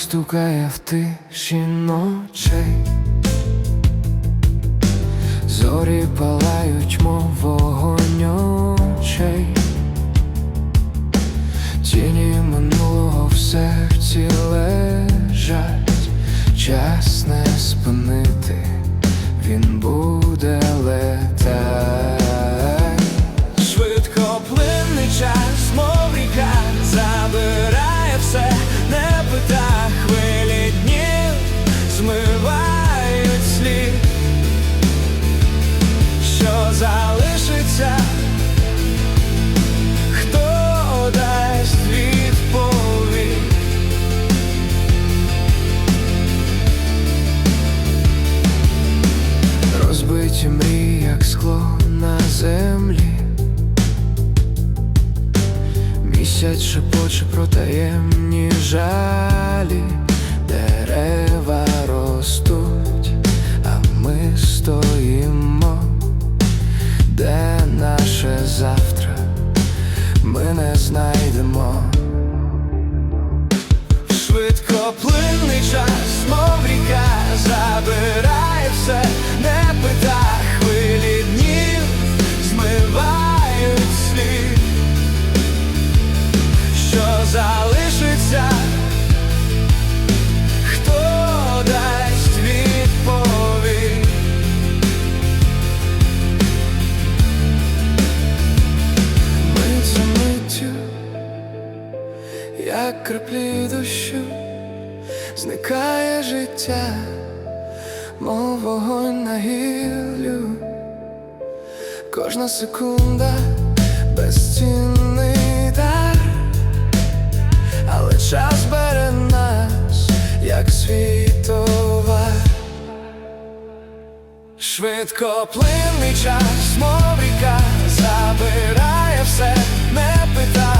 стукає в тиші ночей, зорі палають, мов вогонь очей, тіні минулого в серці лежать, час не спинити, він буде летать. Землі. Місяць шепоче про таємні жалі, дерева ростуть, а ми стоїмо, де наше завтра ми не знайдемо. Швидко плинний час, мов як краплі дощу, зникає життя, мов вогонь на гіллю. Кожна секунда безцінний дар, але час бере нас, як світова. Швидко плинний час, мов ріка, забирає все, не пита хвилі